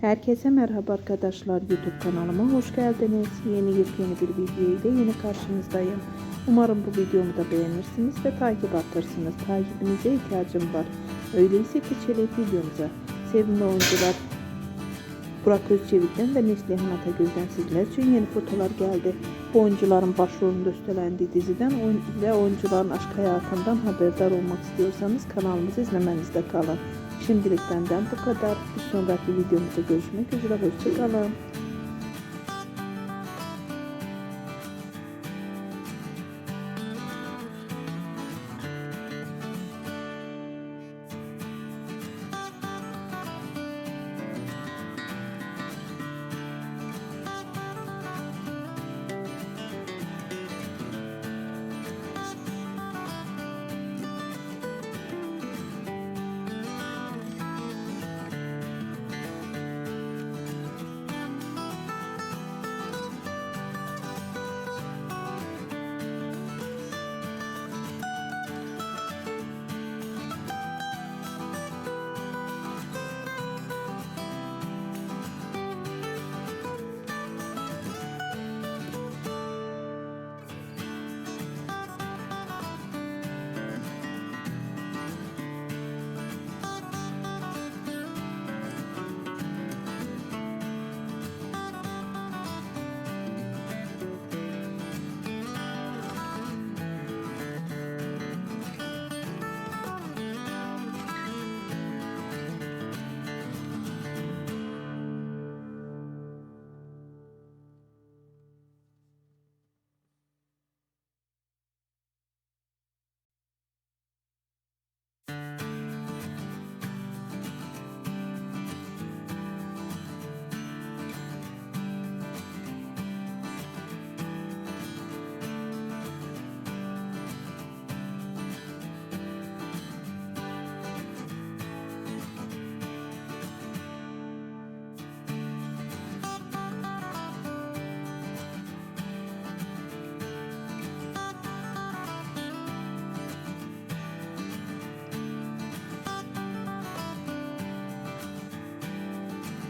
Herkese merhaba arkadaşlar YouTube kanalıma hoş geldiniz. Yeni yepyeni bir video ile yine karşınızdayım. Umarım bu videomu da beğenirsiniz ve takip atırsınız. Takibinize ihtiyacım var. Öyleyse geçelim videomuza. Sevimli oyuncular Burak Özçevik'ten ve Neslihan Atagöz'den sizler için yeni fotolar geldi. Bu oyuncuların başrolünde üstlendiği diziden ve oyuncuların aşk hayatından haberdar olmak istiyorsanız kanalımızı izlemenizde kalın. Şimdilik benden bu kadar. Bir sonraki videomuzda görüşmek üzere. Hoşçakalın.